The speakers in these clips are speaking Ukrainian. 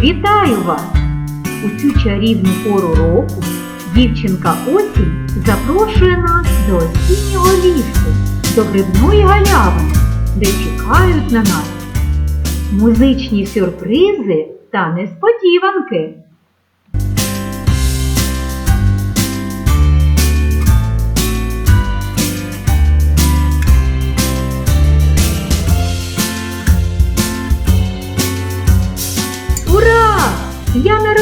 Вітаю вас! У цю чарівну пору року дівчинка осінь запрошує нас до осіннього лісу, до грибної галявини, де чекають на нас музичні сюрпризи та несподіванки.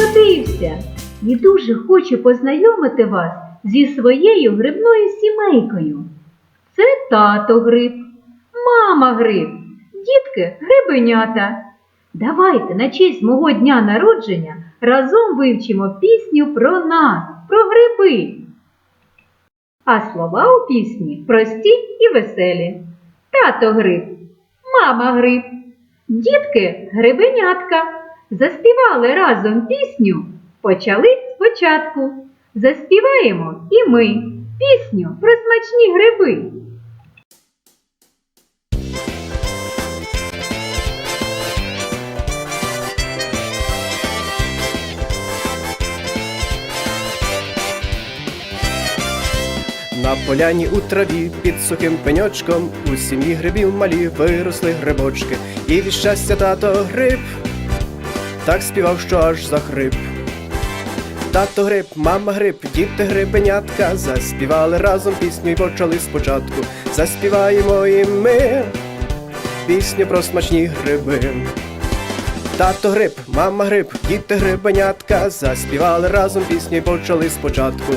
Народився і дуже хочу познайомити вас зі своєю грибною сімейкою. Це тато гриб, мама гриб, дітки грибенята. Давайте на честь мого дня народження разом вивчимо пісню про нас, про гриби. А слова у пісні прості і веселі. Тато гриб, мама гриб, дітки грибенятка. Заспівали разом пісню, почали спочатку. Заспіваємо і ми пісню про смачні гриби. На поляні у траві під сухим пеньочком у сім'ї грибів малі виросли грибочки, і від щастя тато гриб так співав, що аж захрип. Тато гриб, мама гриб, діти грибенятка заспівали разом пісню й почали спочатку. Заспіваємо і ми пісню про смачні гриби. Тато гриб, мама гриб, діти грибенятка заспівали разом пісню й почали спочатку.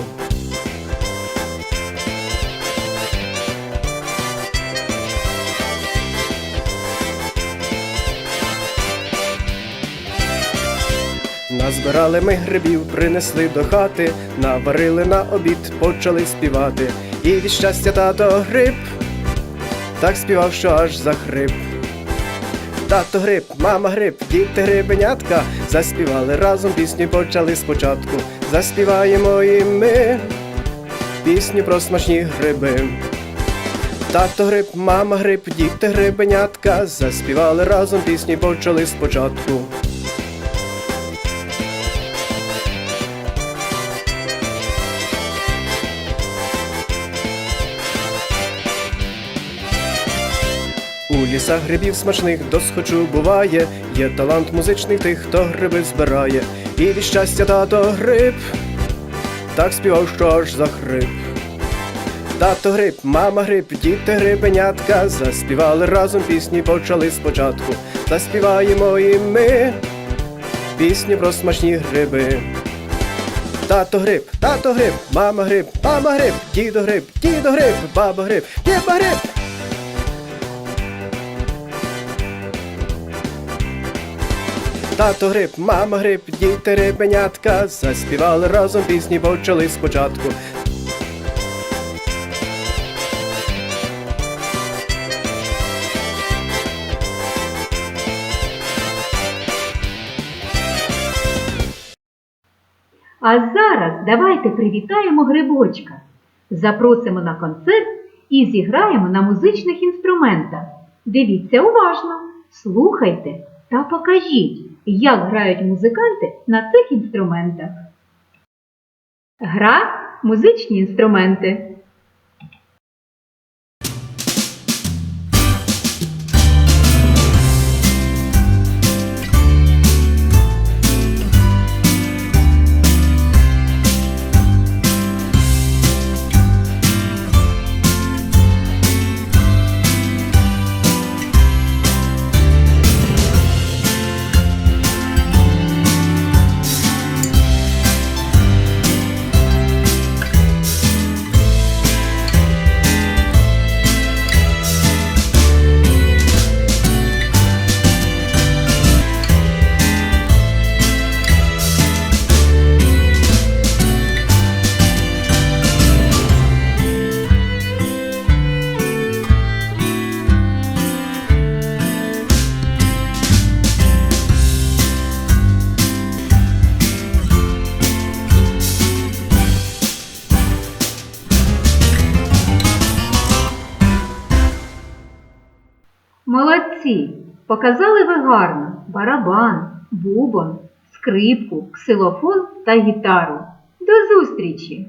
Назбирали ми грибів, принесли до хати, наварили на обід, почали співати. І від щастя тато гриб, так співав, що аж захрип. Тато гриб, мама гриб, діти грибенятка заспівали разом пісню, почали спочатку. Заспіваємо і ми пісню про смачні гриби. Тато гриб, мама гриб, діти грибенятка заспівали разом пісню, почали спочатку. У лісах грибів смачних досхочу буває, є талант музичний тих, хто гриби збирає, і від щастя тато гриб, так співав, що аж захрип. Тато гриб, мама гриб, діти грибенятка заспівали разом пісні, почали спочатку. Заспіваємо і ми пісню про смачні гриби. Тато гриб, тато гриб, мама гриб, мама гриб, дідо гриб, дідо гриб, баба гриб, діба гриб. Тато гриб, мама гриб, діти рибенятка заспівали разом пісні, почали спочатку. А зараз давайте привітаємо грибочка, запросимо на концерт і зіграємо на музичних інструментах. Дивіться уважно, слухайте та покажіть, як грають музиканти на цих інструментах. Гра музичні інструменти. Молодці! Показали ви гарно барабан, бубон, скрипку, ксилофон та гітару. До зустрічі!